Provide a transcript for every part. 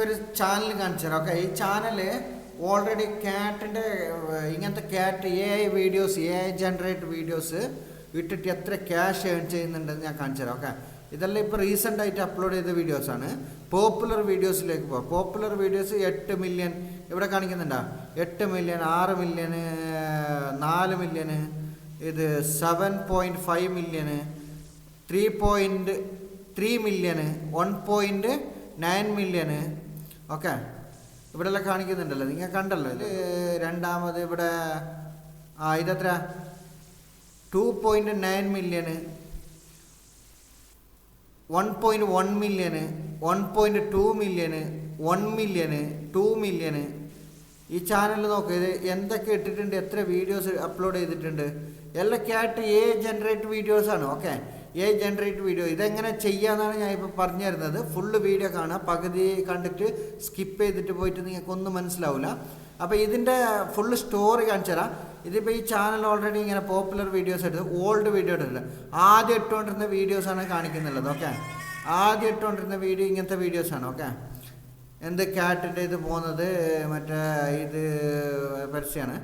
നിങ്ങൾക്കൊരു ചാനൽ കാണിച്ചു തരാം ഓക്കെ ഈ ചാനൽ ഓൾറെഡി ക്യാറ്റിന്റെ ഇങ്ങനത്തെ cat A I videos A I generate videos ഇട്ടിട്ട് എത്ര ക്യാഷ് ഏൺ ചെയ്യുന്നുണ്ടെന്ന് ഞാൻ കാണിച്ചു തരാം ഓക്കെ ഇതെല്ലാം ഇപ്പോൾ റീസെന്റ് ആയിട്ട് അപ്ലോഡ് ചെയ്ത വീഡിയോസാണ് പോപ്പുലർ വീഡിയോസിലേക്ക് പോകാം പോപ്പുലർ വീഡിയോസ് എട്ട് മില്യൺ ഇവിടെ കാണിക്കുന്നുണ്ടോ? എട്ട് മില്യൺ ആറ് മില്യൺ നാല് മില്യൺ ഇത് seven point five million three point three million one point nine മില്യണ് ഓക്കെ. ഇവിടെ എല്ലാം കാണിക്കുന്നുണ്ടല്ലോ. നിങ്ങൾ കണ്ടല്ലോ ഇത് രണ്ടാമത് ഇവിടെ ആ ഇതെത്ര two point nine million one point one million one point two million one million two million ഈ ചാനൽ നോക്കുക ഇത് എന്തൊക്കെ ഇട്ടിട്ടുണ്ട് എത്ര വീഡിയോസ് അപ്ലോഡ് ചെയ്തിട്ടുണ്ട്. എല്ലാം ക്യാറ്റ് എ ജനറേറ്റ് വീഡിയോസാണ് ഓക്കെ. എ ജനറേറ്റ് വീഡിയോ ഇതെങ്ങനെ ചെയ്യാന്നാണ് ഞാൻ ഇപ്പോൾ പറഞ്ഞു തരുന്നത് ഫുള്ള് വീഡിയോ കാണുക. പകുതി കണ്ടിട്ട് സ്കിപ്പ് ചെയ്തിട്ട് പോയിട്ട് നിങ്ങൾക്കൊന്നും മനസ്സിലാവില്ല അപ്പോൾ ഇതിന്റെ ഫുള്ള് സ്റ്റോറി കാണിച്ചു തരാം. ഇതിപ്പോൾ ഈ ചാനൽ ഓൾറെഡി ഇങ്ങനെ പോപ്പുലർ വീഡിയോസ് എടുത്ത് ഓൾഡ് വീഡിയോ എടുത്തില്ല ആദ്യം ഇട്ടുകൊണ്ടിരുന്ന വീഡിയോസാണ് കാണിക്കുന്നുള്ളത്. ഓക്കെ ആദ്യം ഇട്ടുകൊണ്ടിരുന്ന വീഡിയോ ഇങ്ങനത്തെ വീഡിയോസാണ് ഓക്കെ എന്ത് ക്യാറ്റിന്റെ ഇത് പോകുന്നത്? മറ്റേ ഇത് പരസ്യമാണ്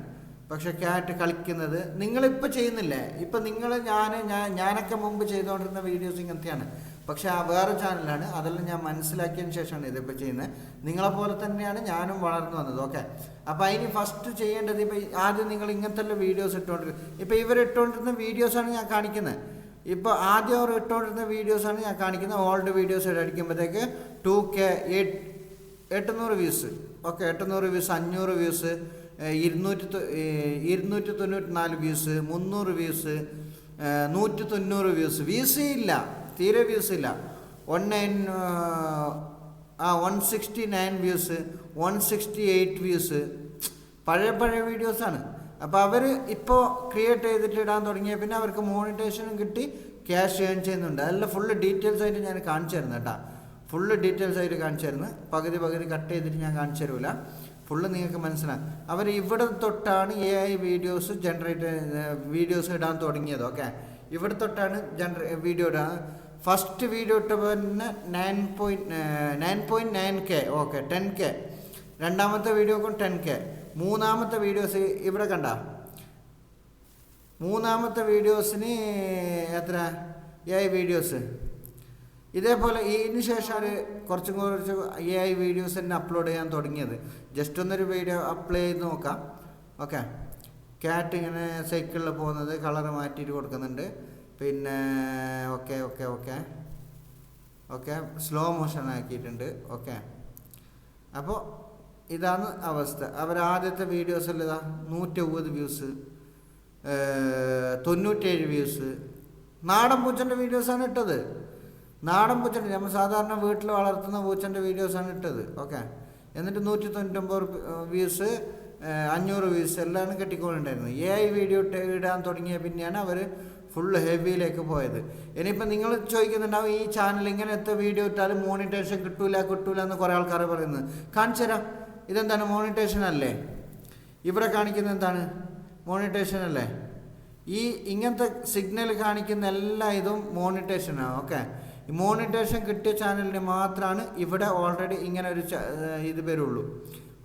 പക്ഷെ ക്യാറ്റ് കളിക്കുന്നത് നിങ്ങളിപ്പോൾ ചെയ്യുന്നില്ലേ? ഇപ്പം നിങ്ങൾ ഞാൻ ഞാൻ ഞാനൊക്കെ മുമ്പ് ചെയ്തുകൊണ്ടിരുന്ന വീഡിയോസ് ഇങ്ങനത്തെയാണ്. പക്ഷെ ആ വേറെ ചാനലാണ് അതെല്ലാം ഞാൻ മനസ്സിലാക്കിയതിന് ശേഷമാണ് ഇതിപ്പോൾ ചെയ്യുന്നത്. നിങ്ങളെപ്പോലെ തന്നെയാണ് ഞാനും വളർന്നു വന്നത്. ഓക്കെ അപ്പോൾ അതിന് ഫസ്റ്റ് ചെയ്യേണ്ടത് ഇപ്പോൾ ആദ്യം നിങ്ങൾ ഇങ്ങനത്തെ വീഡിയോസ് ഇട്ടുകൊണ്ടിരുന്നത് ഇപ്പോൾ ഇവർ ഇട്ടുകൊണ്ടിരുന്ന വീഡിയോസാണ് ഞാൻ കാണിക്കുന്നത്. ഇപ്പോൾ ആദ്യം അവർ ഇട്ടുകൊണ്ടിരുന്ന വീഡിയോസാണ് ഞാൻ കാണിക്കുന്നത്. ഓൾഡ് വീഡിയോസ് അടിക്കുമ്പോഴത്തേക്ക് ടു കെ എയ്റ്റ് എട്ടുന്നൂറ് വ്യൂസ് ഓക്കെ എട്ടുന്നൂറ് വ്യൂസ് അഞ്ഞൂറ് വ്യൂസ് ഇരുന്നൂറ്റി ഇരുന്നൂറ്റി തൊണ്ണൂറ്റി നാല് വ്യൂസ് മുന്നൂറ് വ്യൂസ് നൂറ്റി തൊണ്ണൂറ് വ്യൂസ് വ്യൂസ് ഇല്ല. തീരെ വ്യൂസ് ഇല്ല. വൺ നയൻ ആ one sixty nine views one sixty eight views പഴയ പഴയ വീഡിയോസാണ് അപ്പോൾ അവർ ഇപ്പോൾ ക്രിയേറ്റ് ചെയ്തിട്ട് ഇടാൻ തുടങ്ങിയ പിന്നെ അവർക്ക് മോണിറ്റേഷനും കിട്ടി ക്യാഷ് ഏൺ ചെയ്യുന്നുണ്ട്. അതെല്ലാം ഫുള്ള് ഡീറ്റെയിൽസ് ആയിട്ട് ഞാൻ കാണിച്ചു തരുന്നു കേട്ടോ. ഫുള്ള് ഡീറ്റെയിൽസ് ആയിട്ട് കാണിച്ചു തരുന്നു. പകുതി പകുതി കട്ട് ചെയ്തിട്ട് ഞാൻ കാണിച്ചു തരൂല. ഫുള്ള് നിങ്ങൾക്ക് മനസ്സിലാകും അവർ ഇവിടെ തൊട്ടാണ് A I videos generate videos ഇടാൻ തുടങ്ങിയത് ഓക്കെ ഇവിടെ തൊട്ടാണ് ജനറേ വീഡിയോ ഇടാൻ ഫസ്റ്റ് വീഡിയോ തന്നെ nine point nine point nine K okay ten K രണ്ടാമത്തെ വീഡിയോക്കും ടെൻ കെ മൂന്നാമത്തെ വീഡിയോസ് ഇവിടെ കണ്ട. മൂന്നാമത്തെ വീഡിയോസിന് എത്ര? എ വീഡിയോസ് ഇതേപോലെ ഇതിന് ശേഷം അവർ കുറച്ചും കുറച്ച് എ ഐ വീഡിയോസ് തന്നെ അപ്ലോഡ് ചെയ്യാൻ തുടങ്ങിയത്. ജസ്റ്റ് ഒന്നൊരു വീഡിയോ അപ്ലൈ ചെയ്ത് നോക്കാം. ഓക്കെ ക്യാറ്റ് ഇങ്ങനെ സൈക്കിളിൽ പോകുന്നത് കളർ മാറ്റിയിട്ട് കൊടുക്കുന്നുണ്ട്. പിന്നെ okay okay okay okay slow motion ആക്കിയിട്ടുണ്ട്. ഓക്കെ അപ്പോൾ ഇതാണ് അവസ്ഥ. അവർ ആദ്യത്തെ വീഡിയോസിൽ ഇതാ? നൂറ്റൊമ്പത് വ്യൂസ് തൊണ്ണൂറ്റേഴ് വ്യൂസ് നാടൻ പൂച്ചന്റെ വീഡിയോസാണ് ഇട്ടത്. നാടൻ പൂച്ചന്റെ നമ്മൾ സാധാരണ വീട്ടിൽ വളർത്തുന്ന പൂച്ചന്റെ വീഡിയോസാണ് ഇട്ടത്. ഓക്കെ. എന്നിട്ട് നൂറ്റി തൊണ്ണൂറ്റൊമ്പത് വ്യൂസ് അഞ്ഞൂറ് വ്യൂസ് എല്ലാം കെട്ടിക്കൊണ്ടുണ്ടായിരുന്നു എ ഐ വീഡിയോ ഇടാൻ തുടങ്ങിയ പിന്നെയാണ് അവർ ഫുൾ ഹെവിയിലേക്ക് പോയത്. ഇനിയിപ്പോൾ നിങ്ങൾ ചോദിക്കുന്നുണ്ടാവും ഈ ചാനൽ ഇങ്ങനത്തെ വീഡിയോ ഇട്ടാലും മോണിറ്റേഷൻ കിട്ടൂല കിട്ടൂല എന്ന് കുറേ ആൾക്കാർ പറയുന്നത്. കാണിച്ചു തരാം. ഇതെന്താണ്? മോണിറ്റേഷൻ അല്ലേ? ഇവിടെ കാണിക്കുന്ന എന്താണ്? മോണിറ്റേഷൻ അല്ലേ? ഈ ഇങ്ങനത്തെ സിഗ്നൽ കാണിക്കുന്ന എല്ലാ ഇതും മോണിറ്റേഷനാണ് ഓക്കെ. മോണിറ്റേഷൻ കിട്ടിയ ചാനലിന് മാത്രമാണ് ഇവിടെ ഓൾറെഡി ഇങ്ങനെ ഒരു ഇത് വരുള്ളൂ.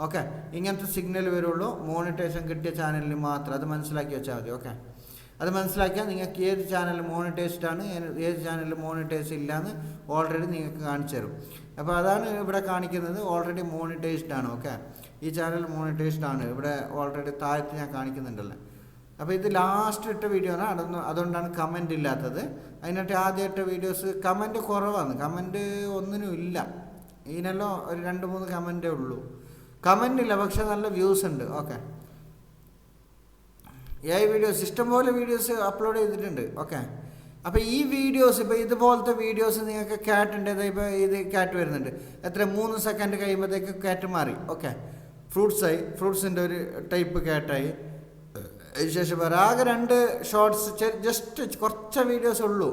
ഓക്കെ ഇങ്ങനത്തെ സിഗ്നൽ വരുള്ളൂ. മോണിറ്റേഷൻ കിട്ടിയ ചാനലിന് മാത്രം. അത് മനസ്സിലാക്കി വെച്ചാൽ മതി. ഓക്കെ അത് മനസ്സിലാക്കിയാൽ നിങ്ങൾക്ക് ഏത് ചാനൽ മോണിറ്റൈസ്ഡ് ആണ് ഏത് ചാനൽ മോണിറ്റൈസ് എന്ന് ഓൾറെഡി നിങ്ങൾക്ക് കാണിച്ചു തരും. അപ്പോൾ അതാണ് ഇവിടെ കാണിക്കുന്നത്. ഓൾറെഡി മോണിറ്റൈസ്ഡ് ആണ്. ഓക്കെ ഈ ചാനൽ മോണിറ്റൈസ്ഡ് ആണ്. ഇവിടെ ഓൾറെഡി താഴത്ത് ഞാൻ കാണിക്കുന്നുണ്ടല്ലോ. അപ്പോൾ ഇത് ലാസ്റ്റ് ഇട്ട വീഡിയോ ആണ്. അതൊന്ന് അതുകൊണ്ടാണ് കമന്റ് ഇല്ലാത്തത്. അതിനായിട്ട് ആദ്യം ഇട്ട വീഡിയോസ് കമന്റ് കുറവാണ്. കമന്റ് ഒന്നിനും ഇല്ല. ഇതിനെല്ലാം ഒരു രണ്ട് മൂന്ന് കമന്റേ ഉള്ളൂ. കമന്റ് ഇല്ല പക്ഷെ നല്ല വ്യൂസ് ഉണ്ട്. ഓക്കെ എ വീഡിയോസ് ഇഷ്ടംപോലെ വീഡിയോസ് അപ്ലോഡ് ചെയ്തിട്ടുണ്ട്. ഓക്കെ അപ്പോൾ ഈ വീഡിയോസ് ഇപ്പോൾ ഇതുപോലത്തെ വീഡിയോസ് നിങ്ങൾക്ക് ക്യാറ്റ് ഉണ്ട്. ഇപ്പോൾ ഇത് ക്യാറ്റ് വരുന്നുണ്ട്. എത്ര? മൂന്ന് സെക്കൻഡ് കഴിയുമ്പോഴത്തേക്ക് ക്യാറ്റ് മാറി. ഓക്കെ ഫ്രൂട്ട്സായി ഫ്രൂട്ട്സിന്റെ ഒരു ടൈപ്പ് ക്യാറ്റായി വേറെ ആകെ രണ്ട് ഷോർട്സ് ജസ്റ്റ് കുറച്ച് വീഡിയോസ് ഉള്ളൂ.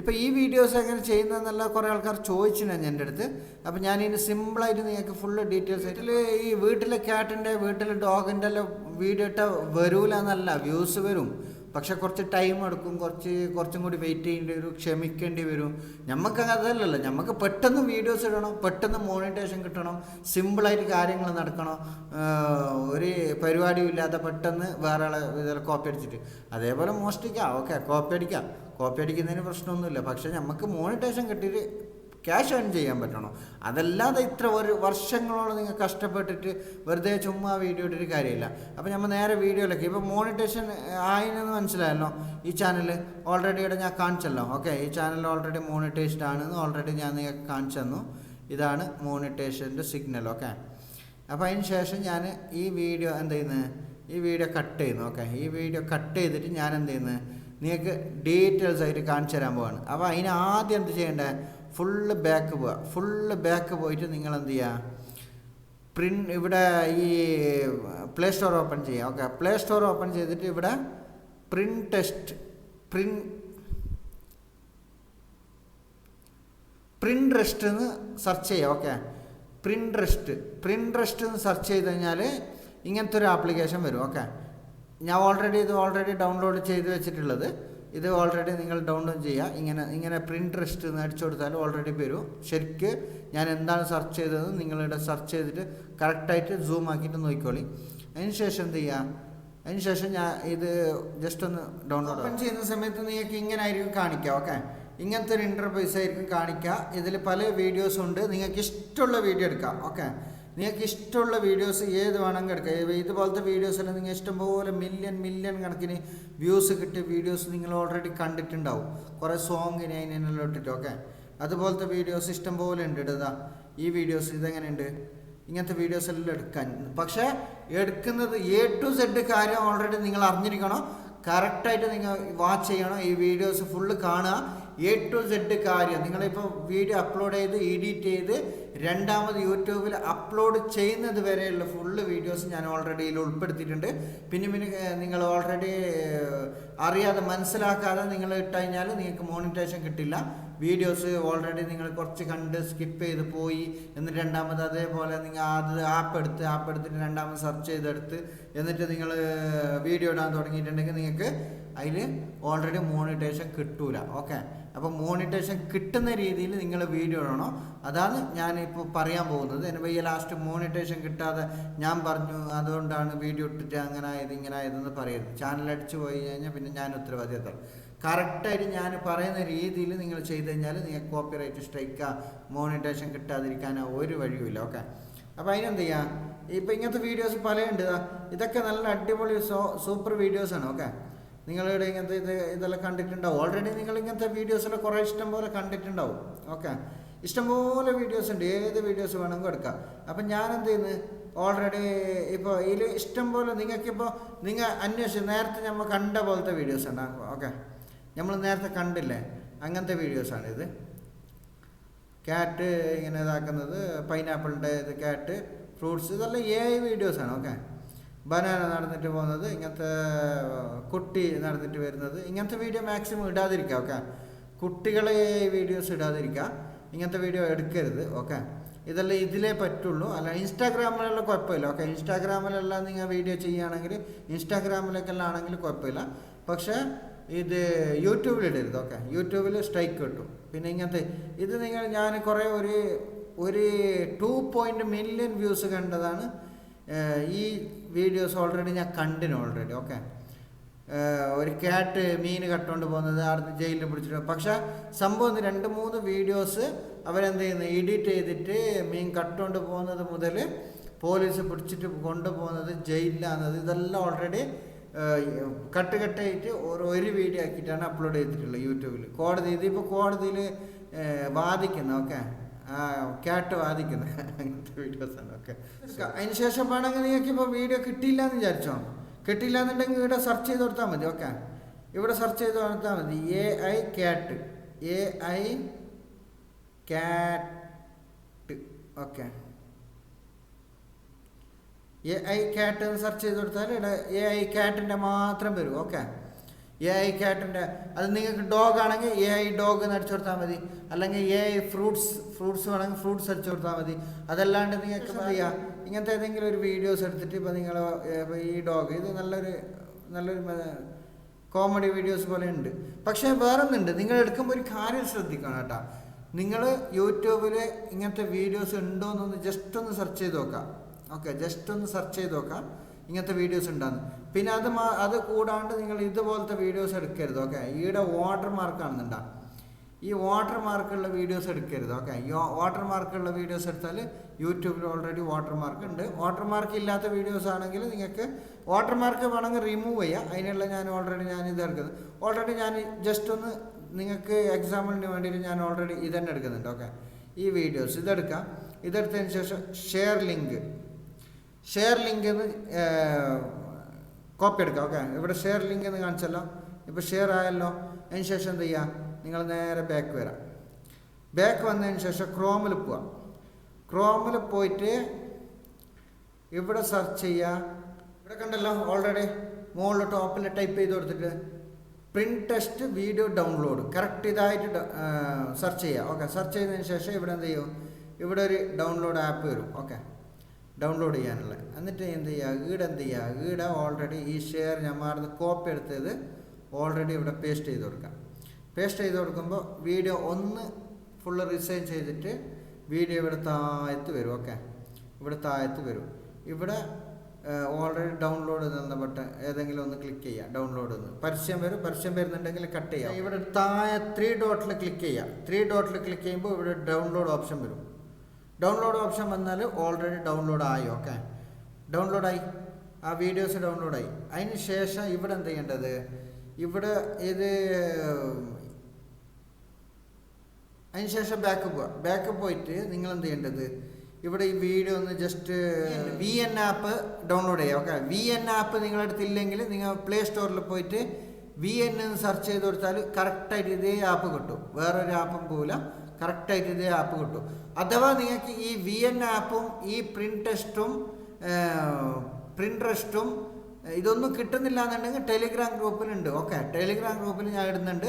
ഇപ്പോൾ ഈ വീഡിയോസ് എങ്ങനെ ചെയ്യുന്നതെന്നല്ല കുറേ ആൾക്കാർ ചോദിച്ചിട്ടുണ്ട് എന്റെ അടുത്ത്. അപ്പോൾ ഞാൻ ഇതിന് സിമ്പിളായിട്ട് നിങ്ങൾക്ക് ഫുള്ള് ഡീറ്റെയിൽസ് ആയിട്ട് ഈ വീട്ടിലെ ക്യാറ്റിന്റെ വീട്ടിലെ ഡോഗിന്റെ എല്ലാം വീഡിയോ ഇട്ടാൽ വരൂല എന്നല്ല വ്യൂസ് വരും. പക്ഷെ കുറച്ച് ടൈം എടുക്കും കുറച്ച് കുറച്ചും കൂടി വെയിറ്റ് ചെയ്യേണ്ടി വരും ക്ഷമിക്കേണ്ടി വരും. നമുക്ക് അതല്ലല്ലോ. നമുക്ക് പെട്ടെന്ന് വീഡിയോസ് ഇടണം പെട്ടെന്ന് മോണിറ്റേഷൻ കിട്ടണം സിമ്പിളായിട്ട് കാര്യങ്ങൾ നടക്കണം. ഒരു പരിപാടിയും ഇല്ലാതെ പെട്ടെന്ന് വേറെ ആളെ കോപ്പി അടിച്ചിട്ട്. അതേപോലെ മോഷ്ടിക്കാം ഓക്കെ കോപ്പി അടിക്കാം. കോപ്പി അടിക്കുന്നതിന് പ്രശ്നമൊന്നുമില്ല. പക്ഷെ നമുക്ക് മോണിറ്റേഷൻ കിട്ടിയിട്ട് ക്യാഷ് ഏൺ ചെയ്യാൻ പറ്റണം? അതല്ലാതെ ഇത്ര ഒരു വർഷങ്ങളോളം നിങ്ങൾ കഷ്ടപ്പെട്ടിട്ട് വെറുതെ ചുമ്മാ വീഡിയോ ഇട്ടിട്ട് കാര്യമില്ല. അപ്പോൾ നമ്മൾ നേരെ വീഡിയോയിലൊക്കെ ഇപ്പോൾ മോണിറ്റേഷൻ ആയിനെന്ന് മനസ്സിലായല്ലോ? ഈ ചാനൽ ഓൾറെഡി ഇവിടെ ഞാൻ കാണിച്ചല്ലോ. ഓക്കെ ഈ ചാനൽ ഓൾറെഡി മോണിറ്റൈസ്ഡ് ആണെന്ന് ഓൾറെഡി ഞാൻ നിങ്ങൾക്ക് കാണിച്ചു തന്നു. ഇതാണ് മോണിറ്റേഷന്റെ സിഗ്നൽ ഓക്കെ അപ്പോൾ അതിന് ശേഷം ഞാൻ ഈ വീഡിയോ എന്ത് ചെയ്യുന്നത് ഈ വീഡിയോ കട്ട് ചെയ്യുന്നു ഓക്കെ ഈ വീഡിയോ കട്ട് ചെയ്തിട്ട് ഞാൻ എന്ത് ചെയ്യുന്നത് നിങ്ങൾക്ക് ഡീറ്റെയിൽസ് ആയിട്ട് കാണിച്ചു തരാൻ പോവാണ്. അപ്പോൾ അതിന് ആദ്യം എന്ത് ചെയ്യേണ്ടത് ഫുള്ള് ബാക്ക് പോവുക ഫുള്ള് ബാക്ക് പോയിട്ട് നിങ്ങൾ എന്ത് ചെയ്യുക പ്രിന്റ് ഇവിടെ ഈ പ്ലേ സ്റ്റോർ ഓപ്പൺ ചെയ്യുക ഓക്കെ പ്ലേ സ്റ്റോർ ഓപ്പൺ ചെയ്തിട്ട് ഇവിടെ Pinterest print Pinterest എന്ന് സെർച്ച് ചെയ്യുക okay Pinterest Pinterest എന്ന് സെർച്ച് ചെയ്ത് കഴിഞ്ഞാൽ ഇങ്ങനത്തെ ഒരു ആപ്ലിക്കേഷൻ വരും. ഓക്കെ ഞാൻ ഓൾറെഡി ഇത് ഓൾറെഡി ഡൗൺലോഡ് ചെയ്ത് വെച്ചിട്ടുള്ളത്. ഇത് ഓൾറെഡി നിങ്ങൾ ഡൗൺലോഡ് ചെയ്യുക ഇങ്ങനെ ഇങ്ങനെ പ്രിന്റ് റെസ്റ്റ് എന്ന് അടിച്ചു കൊടുത്താൽ ഓൾറെഡി വരും. ശരിക്ക് ഞാൻ എന്താണ് സെർച്ച് ചെയ്തത് നിങ്ങളിവിടെ സെർച്ച് ചെയ്തിട്ട് കറക്റ്റായിട്ട് സൂം ആക്കിയിട്ട് നോക്കിക്കോളി. അതിന് ശേഷം എന്ത് ചെയ്യുക അതിന് ശേഷം ഞാൻ ഇത് ജസ്റ്റ് ഒന്ന് ഡൗൺലോഡ് ഓപ്പൺ ചെയ്യുന്ന സമയത്ത് നിങ്ങൾക്ക് ഇങ്ങനെ ആയിരിക്കും കാണിക്കുക ഓക്കെ ഇങ്ങനത്തെ ഒരു ഇന്റർഫേസ് ആയിരിക്കും കാണിക്കുക ഇതിൽ പല വീഡിയോസും ഉണ്ട്. നിങ്ങൾക്ക് ഇഷ്ടമുള്ള വീഡിയോ എടുക്കാം ഓക്കെ നിങ്ങൾക്ക് ഇഷ്ടമുള്ള വീഡിയോസ് ഏത് വേണമെങ്കിൽ എടുക്കാം. ഇതുപോലത്തെ വീഡിയോസ് എല്ലാം നിങ്ങൾ ഇഷ്ടംപോലെ മില്യൺ മില്യൺ കണക്കിന് വ്യൂസ് കിട്ടിയ വീഡിയോസ് നിങ്ങൾ ഓൾറെഡി കണ്ടിട്ടുണ്ടാവും. കുറേ സോങ്ങിന് അതിനെല്ലാം ഇട്ടിട്ട് ഓക്കെ അതുപോലത്തെ വീഡിയോസ് ഇഷ്ടംപോലെ ഉണ്ട് ഇടുക ഈ വീഡിയോസ് ഇതെങ്ങനെയുണ്ട്? ഇങ്ങനത്തെ വീഡിയോസ് എല്ലാം എടുക്കാൻ. പക്ഷേ എടുക്കുന്നത് എ ടു സെഡ് കാര്യം ഓൾറെഡി നിങ്ങൾ അറിഞ്ഞിരിക്കണം. കറക്റ്റായിട്ട് നിങ്ങൾ വാച്ച് ചെയ്യണം. ഈ വീഡിയോസ് ഫുള്ള് കാണുക. എ ടു സെഡ് കാര്യം. നിങ്ങളിപ്പോൾ വീഡിയോ അപ്ലോഡ് ചെയ്ത് എഡിറ്റ് ചെയ്ത് രണ്ടാമത് യൂട്യൂബിൽ അപ്ലോഡ് ചെയ്യുന്നത് വരെയുള്ള ഫുള്ള് വീഡിയോസ് ഞാൻ ഓൾറെഡി ഇതിൽ ഉൾപ്പെടുത്തിയിട്ടുണ്ട്. പിന്നെ പിന്നെ നിങ്ങൾ ഓൾറെഡി അറിയാതെ മനസ്സിലാക്കാതെ നിങ്ങൾ ഇട്ട് കഴിഞ്ഞാൽ നിങ്ങൾക്ക് മോണിറ്റേഷൻ കിട്ടില്ല. വീഡിയോസ് ഓൾറെഡി നിങ്ങൾ കുറച്ച് കണ്ട് സ്കിപ്പ് ചെയ്ത് പോയി. എന്നിട്ട് രണ്ടാമത് അതേപോലെ നിങ്ങൾ അത് ആപ്പ് എടുത്ത് ആപ്പ് എടുത്തിട്ട് രണ്ടാമത് സെർച്ച് ചെയ്തെടുത്ത് എന്നിട്ട് നിങ്ങൾ വീഡിയോ ഇടാൻ തുടങ്ങിയിട്ടുണ്ടെങ്കിൽ നിങ്ങൾക്ക് അതിൽ ഓൾറെഡി മോണിറ്റേഷൻ കിട്ടൂല. ഓക്കെ അപ്പോൾ മോണിറ്റേഷൻ കിട്ടുന്ന രീതിയിൽ നിങ്ങൾ വീഡിയോ ഇടണം. അതാണ് ഞാൻ ഞാനിപ്പോൾ പറയാൻ പോകുന്നത്. എന്റെ വയ്യ ലാസ്റ്റ് മോണിറ്റേഷൻ കിട്ടാതെ ഞാൻ പറഞ്ഞു അതുകൊണ്ടാണ് വീഡിയോ ഇട്ടിട്ട് അങ്ങനെ ആയത് ഇങ്ങനെ ആയതെന്ന് പറയരുത്. ചാനൽ അടിച്ചു പോയി കഴിഞ്ഞാൽ പിന്നെ ഞാൻ ഉത്തരവാദിത്തം. കറക്റ്റായിട്ട് ഞാൻ പറയുന്ന രീതിയിൽ നിങ്ങൾ ചെയ്ത് കഴിഞ്ഞാൽ നിങ്ങൾക്ക് കോപ്പിറൈറ്റ് സ്ട്രൈക്കാ മോണിറ്റേഷൻ കിട്ടാതിരിക്കാനോ ഒരു വഴിയുമില്ല. ഓക്കെ? അപ്പോൾ അതിനെന്ത് ചെയ്യാം? ഇപ്പം ഇങ്ങനത്തെ വീഡിയോസ് പലയുണ്ട് ഇതാ. ഇതൊക്കെ നല്ല അടിപൊളി സൂപ്പർ വീഡിയോസാണ് ഓക്കെ? നിങ്ങളിവിടെ ഇങ്ങനത്തെ ഇത് ഇതെല്ലാം കണ്ടിട്ടുണ്ടാവും. ഓൾറെഡി നിങ്ങൾ ഇങ്ങനത്തെ വീഡിയോസിലെ കുറേ ഇഷ്ടം പോലെ കണ്ടിട്ടുണ്ടാവും. ഓക്കെ ഇഷ്ടംപോലെ വീഡിയോസ് ഉണ്ട്. ഏത് വീഡിയോസ് വേണമെങ്കിലും എടുക്കാം. അപ്പം ഞാൻ എന്ത് ചെയ്യുന്നത് ഓൾറെഡി ഇപ്പോൾ ഇതിൽ ഇഷ്ടം പോലെ നിങ്ങൾക്കിപ്പോൾ നിങ്ങൾ അന്വേഷിച്ച് നേരത്തെ നമ്മൾ കണ്ട പോലത്തെ വീഡിയോസ് ആണ്. ഓക്കെ നമ്മൾ നേരത്തെ കണ്ടില്ലേ? അങ്ങനത്തെ വീഡിയോസാണ് ഇത്. ക്യാറ്റ് ഇങ്ങനെ ഇതാക്കുന്നത് പൈനാപ്പിളിന്റെ ഇത് ക്യാറ്റ് ഫ്രൂട്ട്സ് ഇതെല്ലാം ഏ വീഡിയോസാണ് ഓക്കെ ബനാന നടന്നിട്ട് പോകുന്നത് ഇങ്ങനത്തെ കുട്ടി നടന്നിട്ട് വരുന്നത്. ഇങ്ങനത്തെ വീഡിയോ മാക്സിമം ഇടാതിരിക്കുക ഓക്കെ കുട്ടികളെ വീഡിയോസ് ഇടാതിരിക്കുക. ഇങ്ങനത്തെ വീഡിയോ എടുക്കരുത് ഓക്കെ ഇതെല്ലാം ഇതിലേ പറ്റുള്ളൂ. അല്ല ഇൻസ്റ്റാഗ്രാമിലെല്ലാം കുഴപ്പമില്ല ഓക്കെ ഇൻസ്റ്റാഗ്രാമിലെല്ലാം നിങ്ങൾ വീഡിയോ ചെയ്യുകയാണെങ്കിൽ ഇൻസ്റ്റാഗ്രാമിലേക്കെല്ലാം ആണെങ്കിൽ കുഴപ്പമില്ല. പക്ഷേ ഇത് യൂട്യൂബിൽ ഇടരുത് ഓക്കെ യൂട്യൂബിൽ സ്ട്രൈക്ക് കിട്ടും. പിന്നെ ഇങ്ങനത്തെ ഇത് നിങ്ങൾ ഞാൻ കുറേ ഒരു ഒരു ടു പോയിന്റ് മില്യൺ വ്യൂസ് കണ്ടതാണ് ഈ വീഡിയോസ് ഓൾറെഡി ഞാൻ കണ്ടിനു ഓൾറെഡി ഓക്കെ ഒരു ക്യാറ്റ് മീൻ കട്ടുകൊണ്ട് പോകുന്നത് അടുത്ത് ജയിലിൽ പിടിച്ചിട്ട് പക്ഷേ സംഭവം രണ്ട് മൂന്ന് വീഡിയോസ് അവരെന്ത് ചെയ്യുന്നു? എഡിറ്റ് ചെയ്തിട്ട് മീൻ കട്ടുകൊണ്ട് പോകുന്നത് മുതൽ പോലീസ് പിടിച്ചിട്ട് കൊണ്ടുപോകുന്നത് ജയിലിലാകുന്നത് ഇതെല്ലാം ഓൾറെഡി കട്ട് കട്ടായിട്ട് ഒരു ഒരു വീഡിയോ ആക്കിയിട്ടാണ് അപ്ലോഡ് ചെയ്തിട്ടുള്ളത് യൂട്യൂബിൽ കോടതി ഇതിപ്പോൾ കോടതിയിൽ വാദിക്കുന്നു ഓക്കെ ക്യാറ്റ് വാദിക്കുന്നത് അങ്ങനത്തെ വീഡിയോസാണ്. ഓക്കെ. അതിന് ശേഷം വേണമെങ്കിൽ നിങ്ങൾക്ക് ഇപ്പോൾ വീഡിയോ കിട്ടിയില്ല എന്ന് വിചാരിച്ചോ? കിട്ടിയില്ല എന്നുണ്ടെങ്കിൽ ഇവിടെ സെർച്ച് ചെയ്ത് കൊടുത്താൽ മതി. ഓക്കെ. ഇവിടെ സെർച്ച് ചെയ്ത് കൊടുത്താൽ മതി. A I cat A I cat okay. A I cat എന്ന് സെർച്ച് ചെയ്ത് കൊടുത്താൽ ഇവിടെ എ ഐ ക്യാറ്റിന്റെ മാത്രം വരും. ഓക്കെ. എ ഐ ക്യാറ്റിന്റെ അത് നിങ്ങൾക്ക് ഡോഗ് ആണെങ്കിൽ എ ഐ ഡോഗ് എന്ന് അടിച്ചു കൊടുത്താൽ മതി. അല്ലെങ്കിൽ എ ഐ ഫ്രൂട്ട്സ് ഫ്രൂട്ട്സ് വേണമെങ്കിൽ ഫ്രൂട്ട്സ് അടിച്ചു കൊടുത്താൽ മതി. അതല്ലാണ്ട് നിങ്ങൾക്ക് ചെയ്യാം? ഇങ്ങനത്തെ ഏതെങ്കിലും ഒരു വീഡിയോസ് എടുത്തിട്ട് ഇപ്പോൾ നിങ്ങൾ ഈ ഡോഗ് ഇത് നല്ലൊരു നല്ലൊരു കോമഡി വീഡിയോസ് പോലെ ഉണ്ട്. പക്ഷേ വേറൊന്നുണ്ട്. നിങ്ങൾ എടുക്കുമ്പോൾ ഒരു കാര്യം ശ്രദ്ധിക്കണം കേട്ടോ. നിങ്ങൾ യൂട്യൂബിൽ ഇങ്ങനത്തെ വീഡിയോസ് ഉണ്ടോ എന്നൊന്ന് ജസ്റ്റ് ഒന്ന് സെർച്ച് ചെയ്ത് നോക്കാം. ഓക്കെ ജസ്റ്റ് ഒന്ന് സെർച്ച് ചെയ്ത് നോക്കാം. ഇങ്ങനത്തെ വീഡിയോസ് ഉണ്ടാകുന്നു പിന്നെ അത് അത് കൂടാണ്ട് നിങ്ങൾ ഇതുപോലത്തെ വീഡിയോസ് എടുക്കരുത് ഓക്കെ ഈയുടെ വാട്ടർ മാർക്ക് കാണുന്നുണ്ടാ ഈ വാട്ടർ മാർക്കുള്ള വീഡിയോസ് എടുക്കരുത് ഓക്കെ ഈ വാട്ടർ മാർക്കുള്ള വീഡിയോസ് എടുത്താൽ യൂട്യൂബിൽ ഓൾറെഡി വാട്ടർ മാർക്ക് ഉണ്ട്. വാട്ടർ മാർക്ക് ഇല്ലാത്ത വീഡിയോസ് ആണെങ്കിൽ നിങ്ങൾക്ക് വാട്ടർ മാർക്ക് വേണമെങ്കിൽ റിമൂവ് ചെയ്യാം. അതിനുള്ള ഞാൻ ഓൾറെഡി ഞാൻ ഇത് എടുക്കുന്നത്. ഓൾറെഡി ഞാൻ ജസ്റ്റ് ഒന്ന് നിങ്ങൾക്ക് എക്സാമ്പിളിന് വേണ്ടിയിട്ട് ഞാൻ ഓൾറെഡി ഇതന്നെ എടുക്കുന്നുണ്ട് ഓക്കെ ഈ വീഡിയോസ് ഇതെടുക്കാം. ഇതെടുത്തതിന് ശേഷം ഷെയർ ലിങ്ക് ഷെയർ ലിങ്ക് എന്ന് കോപ്പി എടുക്കാം ഓക്കെ ഇവിടെ ഷെയർ ലിങ്ക് എന്ന് കാണിച്ചല്ലോ. ഇപ്പോൾ ഷെയർ ആയല്ലോ. അതിന് ശേഷം എന്ത് ചെയ്യുക നിങ്ങൾ നേരെ ബാക്ക് വരാം. ബാക്ക് വന്നതിന് ശേഷം ക്രോമിൽ പോവാം. ക്രോമിൽ പോയിട്ട് ഇവിടെ സെർച്ച് ചെയ്യുക ഇവിടെ കണ്ടല്ലോ ഓൾറെഡി മുകളിൽ ടോപ്പിൽ ടൈപ്പ് ചെയ്ത് കൊടുത്തിട്ട് Pinterest video download correct ഇതായിട്ട് സെർച്ച് ചെയ്യുക ഓക്കെ സെർച്ച് ചെയ്തതിന് ശേഷം ഇവിടെ എന്ത് ചെയ്യും? ഇവിടെ ഒരു ഡൗൺലോഡ് ആപ്പ് വരും. ഓക്കെ ഡൗൺലോഡ് ചെയ്യാനുള്ള എന്നിട്ട് എന്ത് ചെയ്യുക? ഈടെ എന്ത് ചെയ്യുക? ഈടെ ഓൾറെഡി ഈ ഷെയർ ഞാൻ മാറുന്ന കോപ്പി എടുത്തത് ഓൾറെഡി ഇവിടെ പേസ്റ്റ് ചെയ്ത് കൊടുക്കാം പേസ്റ്റ് ചെയ്ത് കൊടുക്കുമ്പോൾ വീഡിയോ ഒന്ന് ഫുള്ള് റിസൈൻ ചെയ്തിട്ട് വീഡിയോ ഇവിടെ താഴത്ത് വരും ഓക്കെ ഇവിടെ താഴത്ത് വരും. ഇവിടെ ഓൾറെഡി ഡൗൺലോഡ് എന്ന ബട്ടൺ ഏതെങ്കിലും ഒന്ന് ക്ലിക്ക് ചെയ്യുക ഡൗൺലോഡ് എന്ന്. പരസ്യം വരും. പരസ്യം വരുന്നുണ്ടെങ്കിൽ കട്ട് ചെയ്യാം. ഇവിടെ താഴെ ത്രീ ഡോട്ടിൽ ക്ലിക്ക് ചെയ്യുക. ത്രീ ഡോട്ടിൽ ക്ലിക്ക് ചെയ്യുമ്പോൾ ഇവിടെ ഡൗൺലോഡ് ഓപ്ഷൻ വരും. ഡൗൺലോഡ് ഓപ്ഷൻ വന്നാൽ ഓൾറെഡി ഡൗൺലോഡ് ആയി ഓക്കെ ഡൗൺലോഡായി ആ വീഡിയോസ് ഡൗൺലോഡായി അതിന് ശേഷം ഇവിടെ എന്ത് ചെയ്യേണ്ടത്? ഇവിടെ ഇത് അതിന് ശേഷം ബാക്ക് പോവുക ബാക്ക് പോയിട്ട് നിങ്ങൾ എന്ത് ചെയ്യേണ്ടത്? ഇവിടെ ഈ വീഡിയോ ഒന്ന് just V N app download ചെയ്യുക ഓക്കെ വി എൻ ആപ്പ് നിങ്ങളുടെ അടുത്തില്ലെങ്കിൽ നിങ്ങൾ പ്ലേ സ്റ്റോറിൽ പോയിട്ട് വി എൻ എന്ന് സെർച്ച് ചെയ്ത് കൊടുത്താൽ കറക്റ്റായിട്ട് ഇതേ ആപ്പ് കിട്ടും. വേറൊരു ആപ്പും പോവില്ല. കറക്റ്റായിട്ട് ഇതേ ആപ്പ് കിട്ടും. അഥവാ നിങ്ങൾക്ക് ഈ വി എൻ ആപ്പും ഈ പ്രിന്റ് ടെസ്റ്റും പ്രിൻട്രസ്റ്റും ഇതൊന്നും കിട്ടുന്നില്ല എന്നുണ്ടെങ്കിൽ ടെലിഗ്രാം ഗ്രൂപ്പിലുണ്ട് ഓക്കെ ടെലിഗ്രാം ഗ്രൂപ്പിൽ ഞാൻ ഇടുന്നുണ്ട്.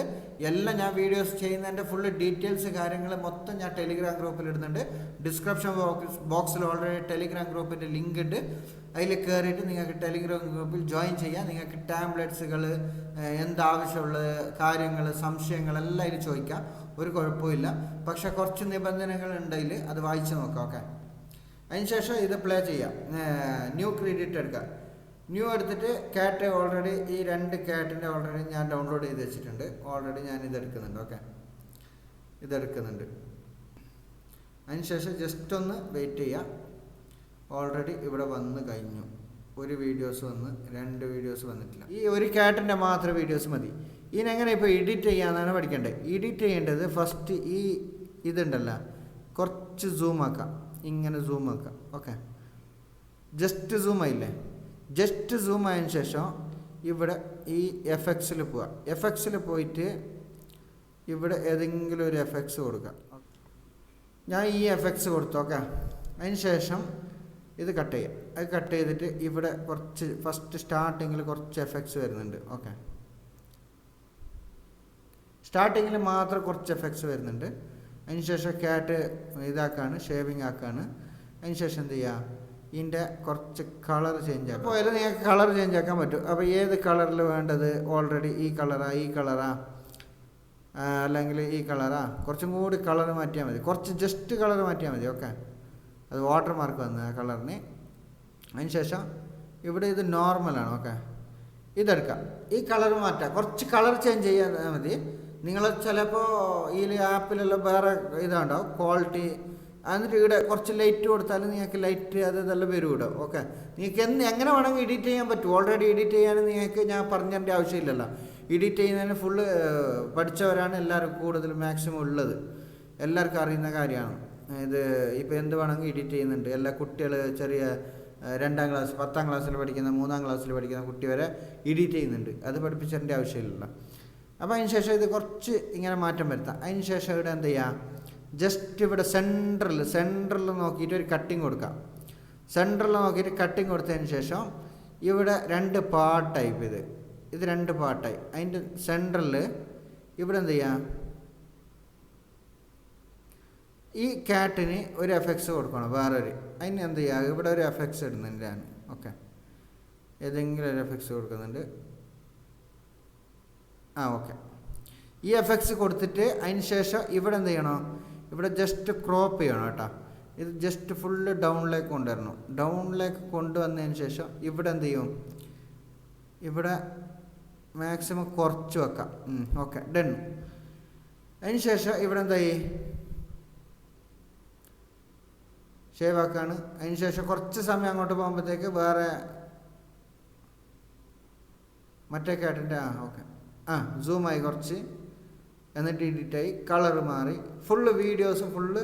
എല്ലാം ഞാൻ വീഡിയോസ് ചെയ്യുന്നതിന്റെ ഫുള്ള് ഡീറ്റെയിൽസ് കാര്യങ്ങൾ മൊത്തം ഞാൻ ടെലിഗ്രാം ഗ്രൂപ്പിൽ ഇടുന്നുണ്ട്. ഡിസ്ക്രിപ്ഷൻ ബോക്സ് ബോക്സിൽ ഓൾറെഡി ടെലിഗ്രാം ഗ്രൂപ്പിന്റെ ലിങ്ക് ഉണ്ട്. അതിൽ കയറിയിട്ട് നിങ്ങൾക്ക് ടെലിഗ്രാം ഗ്രൂപ്പിൽ ജോയിൻ ചെയ്യാം. നിങ്ങൾക്ക് ടാബ്ലറ്റ്സുകൾ എന്താവശ്യമുള്ള കാര്യങ്ങൾ സംശയങ്ങളെല്ലാം അതിൽ ചോദിക്കാം. ഒരു കുഴപ്പമില്ല പക്ഷെ കുറച്ച് നിബന്ധനകൾ ഉണ്ടെങ്കിൽ അത് വായിച്ച് നോക്കാം ഓക്കെ? അതിനുശേഷം ഇത് പ്ലേ ചെയ്യാം. ന്യൂ ക്രെഡിറ്റ് എടുക്കാം ന്യൂ എടുത്തിട്ട് കാറ്റ് ഓൾറെഡി ഈ രണ്ട് കാറ്റിന്റെ ഓൾറെഡി ഞാൻ ഡൗൺലോഡ് ചെയ്ത് വെച്ചിട്ടുണ്ട്. ഓൾറെഡി ഞാൻ ഇതെടുക്കുന്നുണ്ട് ഓക്കെ? ഇതെടുക്കുന്നുണ്ട് അതിനുശേഷം ജസ്റ്റ് ഒന്ന് വെയിറ്റ് ചെയ്യാം ഓൾറെഡി ഇവിടെ വന്ന് കഴിഞ്ഞു. ഒരു വീഡിയോസ് വന്ന് രണ്ട് വീഡിയോസ് വന്നിട്ടില്ല. ഈ ഒരു കാറ്റിന്റെ മാത്രം വീഡിയോസ് മതി. ഇതിനെങ്ങനെ ഇപ്പോൾ എഡിറ്റ് ചെയ്യാന്നാണ് പഠിക്കേണ്ടത് എഡിറ്റ് ചെയ്യേണ്ടത് ഫസ്റ്റ് ഈ ഇതുണ്ടല്ലോ. കുറച്ച് സൂം ആക്കാം. ഇങ്ങനെ സൂം ആക്കാം. ഓക്കെ ജസ്റ്റ് സൂം ആയില്ലേ? ജസ്റ്റ് സൂം ആയതിനു ശേഷം ഇവിടെ ഈ എഫ് എക്സിൽ പോവാം. എഫ് എക്സിൽ പോയിട്ട് ഇവിടെ ഏതെങ്കിലും ഒരു എഫ് എക്സ് കൊടുക്കാം. ഞാൻ ഈ എഫ് എക്സ് കൊടുത്തു ഓക്കെ അതിന് ശേഷം ഇത് കട്ട് ചെയ്യാം. അത് കട്ട് ചെയ്തിട്ട് ഇവിടെ കുറച്ച് ഫസ്റ്റ് സ്റ്റാർട്ടിങ്ങിൽ കുറച്ച് എഫ് എക്സ് വരുന്നുണ്ട് ഓക്കെ സ്റ്റാർട്ടിങ്ങിൽ മാത്രം കുറച്ച് എഫക്ട്സ് വരുന്നുണ്ട്. അതിന് ശേഷം ക്യാറ്റ് ഇതാക്കാണ് ഷേവിങ് ആക്കാണ്. അതിന് ശേഷം എന്ത് ചെയ്യുക ഇതിന്റെ കുറച്ച് കളർ ചേഞ്ച് ആക്കുക അപ്പോൾ അതിൽ നിങ്ങൾക്ക് കളർ ചേഞ്ച് ആക്കാൻ പറ്റും. അപ്പോൾ ഏത് കളറിൽ വേണ്ടത്? ഓൾറെഡി ഈ കളറാ ഈ കളറാ അല്ലെങ്കിൽ ഈ കളറാ കുറച്ചും കൂടി കളർ മാറ്റിയാൽ മതി. കുറച്ച് ജസ്റ്റ് കളർ മാറ്റിയാൽ മതി. ഓക്കെ അത് വാട്ടർ മാർക്ക് വന്ന് ആ കളറിന് അതിന് ശേഷം ഇവിടെ ഇത് നോർമലാണ് ഓക്കെ ഇതെടുക്കാം. ഈ കളർ മാറ്റാം. കുറച്ച് കളർ ചേഞ്ച് ചെയ്യാൻ മതി. നിങ്ങൾ ചിലപ്പോൾ ഈ ആപ്പിലെല്ലാം വേറെ ഇതുണ്ടാവും ക്വാളിറ്റി എന്നിട്ട് ഇവിടെ കുറച്ച് ലൈറ്റ് കൊടുത്താൽ നിങ്ങൾക്ക് ലൈറ്റ് അത് ഇതെല്ലാം വരും ഇവിടെ ഓക്കെ. നിങ്ങൾക്ക് എന്ന് എങ്ങനെ വേണമെങ്കിൽ എഡിറ്റ് ചെയ്യാൻ പറ്റും. ഓൾറെഡി എഡിറ്റ് ചെയ്യാൻ നിങ്ങൾക്ക് ഞാൻ പറഞ്ഞതിന്റെ ആവശ്യമില്ലല്ലോ. എഡിറ്റ് ചെയ്യുന്നതിന് ഫുള്ള് പഠിച്ചവരാണ് എല്ലാവരും കൂടുതൽ മാക്സിമം ഉള്ളത്. എല്ലാവർക്കും അറിയുന്ന കാര്യമാണ്. ഇത് ഇപ്പോൾ എന്ത് വേണമെങ്കിൽ എഡിറ്റ് ചെയ്യുന്നുണ്ട്. എല്ലാ കുട്ടികൾ ചെറിയ രണ്ടാം ക്ലാസ് പത്താം ക്ലാസ്സിൽ പഠിക്കുന്ന മൂന്നാം ക്ലാസ്സിൽ പഠിക്കുന്ന കുട്ടി വരെ എഡിറ്റ് ചെയ്യുന്നുണ്ട്. അത് പഠിപ്പിച്ചതിന്റെ ആവശ്യമില്ല അപ്പോൾ അതിന് ശേഷം ഇത് കുറച്ച് ഇങ്ങനെ മാറ്റം വരുത്താം. അതിന് ശേഷം ഇവിടെ എന്ത് ചെയ്യുക ജസ്റ്റ് ഇവിടെ സെൻട്രൽ സെൻട്രൽ നോക്കിയിട്ട് ഒരു കട്ടിങ് കൊടുക്കാം. സെൻട്രൽ നോക്കിയിട്ട് കട്ടിങ് കൊടുത്തതിന് ശേഷം ഇവിടെ രണ്ട് പാർട്ടായി ഇപ്പോൾ ഇത്. ഇത് രണ്ട് പാർട്ടായി അതിന്റെ സെൻട്രലിൽ ഇവിടെ എന്ത് ചെയ്യാം? ഈ ക്യാറ്റിന് ഒരു എഫക്ട്സ് കൊടുക്കണം വേറൊരു. അതിന് എന്ത് ചെയ്യുക ഇവിടെ ഒരു എഫക്ട്സ് ഇടുന്നുണ്ട് ഞാൻ. ഓക്കെ ഏതെങ്കിലും ഒരു എഫക്ട്സ് കൊടുക്കുന്നുണ്ട്. ആ ഓക്കെ. ഈ എഫക്ട്സ് കൊടുത്തിട്ട് അതിന് ശേഷം ഇവിടെ എന്ത് ചെയ്യണം? ഇവിടെ ജസ്റ്റ് ക്രോപ്പ് ചെയ്യണം കേട്ടോ. ഇത് ജസ്റ്റ് ഫുള്ള് ഡൗണിലേക്ക് കൊണ്ടുവരണം. ഡൗണിലേക്ക് കൊണ്ടുവന്നതിന് ശേഷം ഇവിടെ എന്ത് ചെയ്യും? ഇവിടെ മാക്സിമം കുറച്ച് വെക്കാം. ഓക്കെ ഡൺ അതിന് ശേഷം ഇവിടെ എന്തായി ഷേവ് ആക്കാണ്. അതിന് ശേഷം കുറച്ച് സമയം അങ്ങോട്ട് പോകുമ്പോഴത്തേക്ക് വേറെ മറ്റേ കാട്ടിന്റെ ആ ഓക്കെ. ആ സൂമായി കുറച്ച്. എന്നിട്ട് എഡിറ്റായി കളർ മാറി. ഫുള്ള് വീഡിയോസ് ഫുള്ള്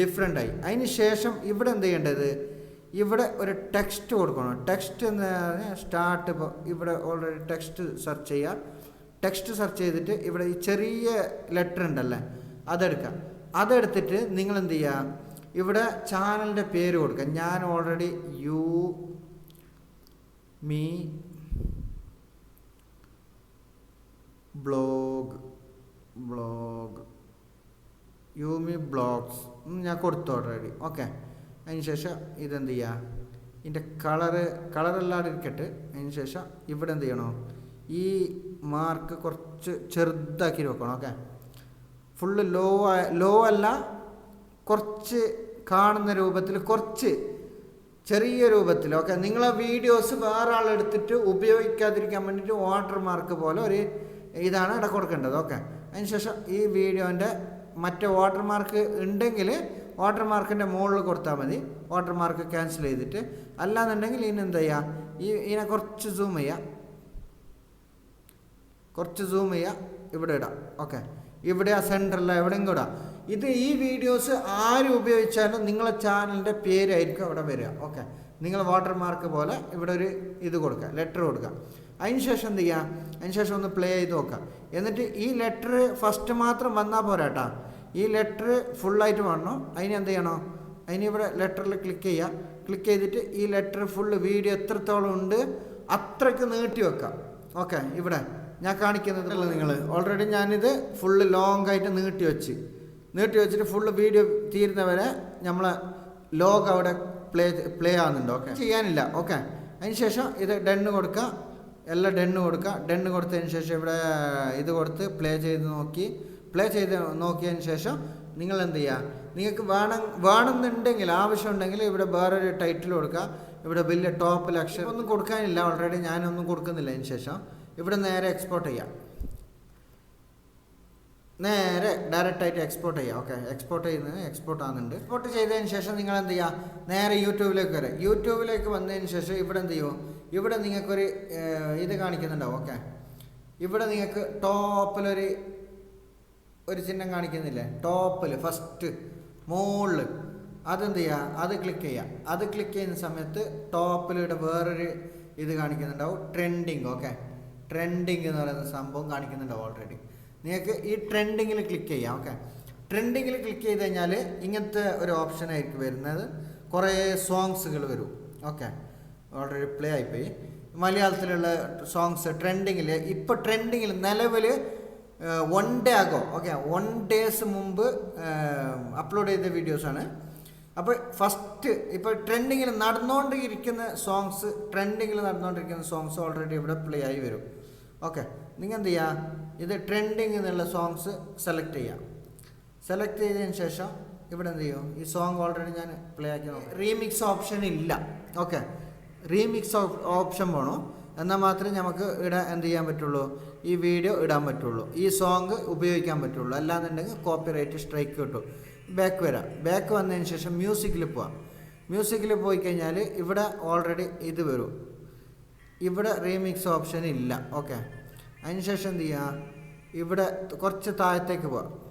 ഡിഫറെന്റ് ആയി. അതിന് ശേഷം ഇവിടെ എന്ത് ചെയ്യേണ്ടത്? ഇവിടെ ഒരു ടെക്സ്റ്റ് കൊടുക്കണം. ടെക്സ്റ്റ് എന്ന് പറഞ്ഞാൽ സ്റ്റാർട്ട് ഇപ്പോൾ ഇവിടെ ഓൾറെഡി ടെക്സ്റ്റ് സെർച്ച് ചെയ്യുക ടെക്സ്റ്റ് സെർച്ച് ചെയ്തിട്ട് ഇവിടെ ഈ ചെറിയ ലെറ്റർ ഉണ്ടല്ലേ അതെടുക്കുക അതെടുത്തിട്ട് നിങ്ങൾ എന്ത് ചെയ്യുക ഇവിടെ ചാനലിന്റെ പേര് കൊടുക്കുക ഞാൻ already U me blog blog U me blogs ഞാൻ കൊടുത്തു ഓൾറെഡി ഓക്കെ അതിന് ശേഷം ഇതെന്ത് ചെയ്യുക ഇതിന്റെ കളറ് കളറല്ലാതെ ഇരിക്കട്ടെ. അതിന് ശേഷം ഇവിടെ എന്ത് ചെയ്യണോ? ഈ മാർക്ക് കുറച്ച് ചെറുതാക്കി വെക്കണം. ഓക്കെ ഫുള്ള് ലോ ലോ അല്ല കുറച്ച് കാണുന്ന രൂപത്തിൽ കുറച്ച് ചെറിയ രൂപത്തിൽ. ഓക്കെ നിങ്ങളെ വീഡിയോസ് വേറെ ആളെടുത്തിട്ട് ഉപയോഗിക്കാതിരിക്കാൻ വേണ്ടിയിട്ട് വാട്ടർ മാർക്ക് പോലെ ഒരു ഇതാണ് ഇട കൊടുക്കേണ്ടത്. ഓക്കെ. അതിനുശേഷം ഈ വീഡിയോന്റെ മറ്റേ വാട്ടർ മാർക്ക് ഉണ്ടെങ്കിൽ വാട്ടർ മാർക്കിന്റെ മുകളിൽ കൊടുത്താൽ മതി. വാട്ടർ മാർക്ക് ക്യാൻസൽ ചെയ്തിട്ട്. അല്ലാന്നുണ്ടെങ്കിൽ ഇനി എന്ത് ചെയ്യുക ഈ ഇതിനെ കുറച്ച് സൂം ചെയ്യുക കുറച്ച് സൂം ചെയ്യുക ഇവിടെ ഇടാം. ഓക്കെ. ഇവിടെ ആ സെന്ററിൽ എവിടെയും കൂടെ ഇത് ഈ വീഡിയോസ് ആരും ഉപയോഗിച്ചാലും നിങ്ങളെ ചാനലിന്റെ പേരായിരിക്കും അവിടെ വരിക. ഓക്കെ. നിങ്ങൾ വാട്ടർ മാർക്ക് പോലെ ഇവിടെ ഒരു ഇത് കൊടുക്കുക. ലെറ്റർ കൊടുക്കുക. അതിന് ശേഷം എന്ത് ചെയ്യുക അതിന് ശേഷം ഒന്ന് പ്ലേ ചെയ്ത് നോക്കാം. എന്നിട്ട് ഈ ലെറ്റർ ഫസ്റ്റ് മാത്രം വന്നാൽ പോരാട്ടാ. ഈ ലെറ്റർ ഫുള്ളായിട്ട് വരണോ അതിന് എന്ത് ചെയ്യണോ? അതിന് ഇവിടെ ലെറ്ററിൽ ക്ലിക്ക് ചെയ്യുക ക്ലിക്ക് ചെയ്തിട്ട് ഈ ലെറ്റർ ഫുള്ള് വീഡിയോ എത്രത്തോളം ഉണ്ട് അത്രയ്ക്ക് നീട്ടി വെക്കാം. ഓക്കെ ഇവിടെ ഞാൻ കാണിക്കുന്നത് നിങ്ങൾ ഓൾറെഡി ഞാനിത് ഫുള്ള് ലോങ് ആയിട്ട് നീട്ടി വെച്ച്. നീട്ടി വെച്ചിട്ട് ഫുള്ള് വീഡിയോ തീരുന്നവരെ നമ്മൾ ലോഗ് അവിടെ പ്ലേ പ്ലേ ആവുന്നുണ്ട്. ഓക്കെ ചെയ്യാനില്ല. ഓക്കെ അതിന് ശേഷം ഇത് ഡണ്ണ് കൊടുക്കുക എല്ലാം ഡെണ്ണ് കൊടുക്കുക ഡെണ്ണ് കൊടുത്തതിന് ശേഷം ഇവിടെ ഇത് കൊടുത്ത് പ്ലേ ചെയ്ത് നോക്കി. പ്ലേ ചെയ്ത് നോക്കിയതിന് ശേഷം നിങ്ങൾ എന്ത് ചെയ്യുക നിങ്ങൾക്ക് വേണം വേണമെന്നുണ്ടെങ്കിൽ ആവശ്യമുണ്ടെങ്കിൽ ഇവിടെ വേറൊരു ടൈറ്റിൽ കൊടുക്കുക ഇവിടെ വലിയ ടോപ്പ് ലക്ഷം ഒന്നും കൊടുക്കാനില്ല. ഓൾറെഡി ഞാനൊന്നും കൊടുക്കുന്നില്ല അതിന് ശേഷം. ഇവിടെ നേരെ എക്സ്പോർട്ട് ചെയ്യാം. നേരെ ഡയറക്റ്റ് ആയിട്ട് എക്സ്പോർട്ട് ചെയ്യാം. ഓക്കെ എക്സ്പോർട്ട് ചെയ്യുന്നത് എക്സ്പോർട്ട് ആകുന്നുണ്ട് എക്സ്പോർട്ട് ചെയ്തതിന് ശേഷം നിങ്ങൾ എന്ത് ചെയ്യുക നേരെ യൂട്യൂബിലേക്ക് വരാം. യൂട്യൂബിലേക്ക് വന്നതിന് ശേഷം ഇവിടെ എന്ത് ചെയ്യുമോ ഇവിടെ നിങ്ങൾക്കൊരു ഇത് കാണിക്കുന്നുണ്ടാവും ഓക്കെ. ഇവിടെ നിങ്ങൾക്ക് ടോപ്പിലൊരു ഒരു ചിഹ്നം കാണിക്കുന്നില്ലേ? ടോപ്പിൽ ഫസ്റ്റ് മുകളിൽ അതെന്ത് ചെയ്യുക അത് ക്ലിക്ക് ചെയ്യുക അത് ക്ലിക്ക് ചെയ്യുന്ന സമയത്ത് ടോപ്പിലൂടെ വേറൊരു ഇത് കാണിക്കുന്നുണ്ടാവും. Trending okay. ട്രെൻഡിങ് എന്ന് പറയുന്ന സംഭവം കാണിക്കുന്നുണ്ടാവും ഓൾറെഡി നിങ്ങൾക്ക് ഈ ട്രെൻഡിങ്ങിൽ ക്ലിക്ക് ചെയ്യാം ഓക്കെ. ട്രെൻഡിങ്ങിൽ ക്ലിക്ക് ചെയ്ത് കഴിഞ്ഞാൽ ഇങ്ങനത്തെ ഒരു ഓപ്ഷൻ ആയിരിക്കും വരുന്നത്. കുറേ സോങ്സുകൾ വരും ഓക്കെ. ഓൾറെഡി പ്ലേ ആയിപ്പോയി. മലയാളത്തിലുള്ള സോങ്സ് ട്രെൻഡിങ്ങിൽ ഇപ്പോൾ ട്രെൻഡിങ്ങിൽ നിലവിൽ വൺ ഡേ ആകോ ഓക്കെ വൺ ഡേയ്സ് മുമ്പ് അപ്ലോഡ് ചെയ്ത വീഡിയോസാണ് അപ്പോൾ ഫസ്റ്റ് ഇപ്പോൾ ട്രെൻഡിങ്ങിൽ നടന്നുകൊണ്ടിരിക്കുന്ന സോങ്സ് ട്രെൻഡിങ്ങിൽ നടന്നുകൊണ്ടിരിക്കുന്ന സോങ്സ് ഓൾറെഡി ഇവിടെ പ്ലേ ആയി വരും. ഓക്കെ നിങ്ങൾ എന്ത് ചെയ്യുക ഇത് ട്രെൻഡിങ് എന്നുള്ള സോങ്സ് സെലക്ട് ചെയ്യാം. സെലക്ട് ചെയ്തതിന് ശേഷം ഇവിടെ എന്ത് ചെയ്യും ഈ സോങ് ഓൾറെഡി ഞാൻ പ്ലേ ആക്കി നോക്കാം. റീമിക്സ് ഓപ്ഷൻ ഇല്ല. ഓക്കെ റീമിക്സ് ഓപ്ഷൻ വേണം? എന്നാൽ മാത്രമേ നമുക്ക് ഇടാൻ എന്ത് ചെയ്യാൻ പറ്റുള്ളൂ? ഈ വീഡിയോ ഇടാൻ പറ്റുള്ളൂ. ഈ സോങ് ഉപയോഗിക്കാൻ പറ്റുള്ളൂ. അല്ലാന്നുണ്ടെങ്കിൽ കോപ്പിറൈറ്റ് സ്ട്രൈക്ക് കിട്ടും. ബാക്ക് വരാം. ബാക്ക് വന്നതിന് ശേഷം മ്യൂസിക്കിൽ പോവാം. മ്യൂസിക്കിൽ പോയി കഴിഞ്ഞാൽ ഇവിടെ ഓൾറെഡി ഇത് വരും. ഇവിടെ റീമിക്സ് ഓപ്ഷൻ ഇല്ല. ഓക്കെ അതിനുശേഷം എന്ത് ചെയ്യുക ഇവിടെ കുറച്ച് താഴത്തേക്ക് പോവാം.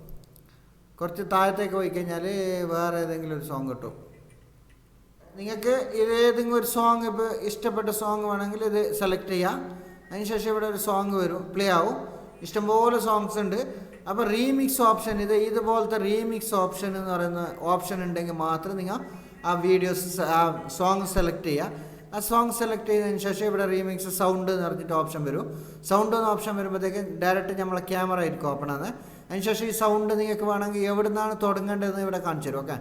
കുറച്ച് താഴത്തേക്ക് പോയി കഴിഞ്ഞാൽ വേറെ ഏതെങ്കിലും ഒരു സോങ് കിട്ടും. നിങ്ങൾക്ക് ഏതെങ്കിലും ഒരു സോങ് ഇപ്പോൾ ഇഷ്ടപ്പെട്ട സോങ് വേണമെങ്കിൽ ഇത് സെലക്ട് ചെയ്യാം. അതിനുശേഷം ഇവിടെ ഒരു സോങ് വരും പ്ലേ ആവും. ഇഷ്ടംപോലെ സോങ്സ് ഉണ്ട്. അപ്പോൾ റീമിക്സ് ഓപ്ഷൻ ഇത് ഇതുപോലത്തെ റീമിക്സ് ഓപ്ഷൻ എന്ന് പറയുന്ന ഓപ്ഷൻ ഉണ്ടെങ്കിൽ മാത്രം നിങ്ങൾ ആ വീഡിയോസ് ആ സോങ് സെലക്ട് ചെയ്യുക. ആ സോങ് സെലക്ട് ചെയ്തതിന് ശേഷം ഇവിടെ റീമിക്സ് സൗണ്ട് എന്ന് പറഞ്ഞിട്ട് ഓപ്ഷൻ വരും. സൗണ്ട് എന്ന ഓപ്ഷൻ വരുമ്പോഴത്തേക്ക് ഡയറക്റ്റ് നമ്മളെ ക്യാമറ ആയിരിക്കും ഓപ്പൺ ആണ് അതിനുശേഷം ഈ സൗണ്ട് നിങ്ങൾക്ക് വേണമെങ്കിൽ എവിടെ നിന്നാണ് തുടങ്ങേണ്ടതെന്ന് ഇവിടെ കാണിച്ചു തരും ഓക്കെ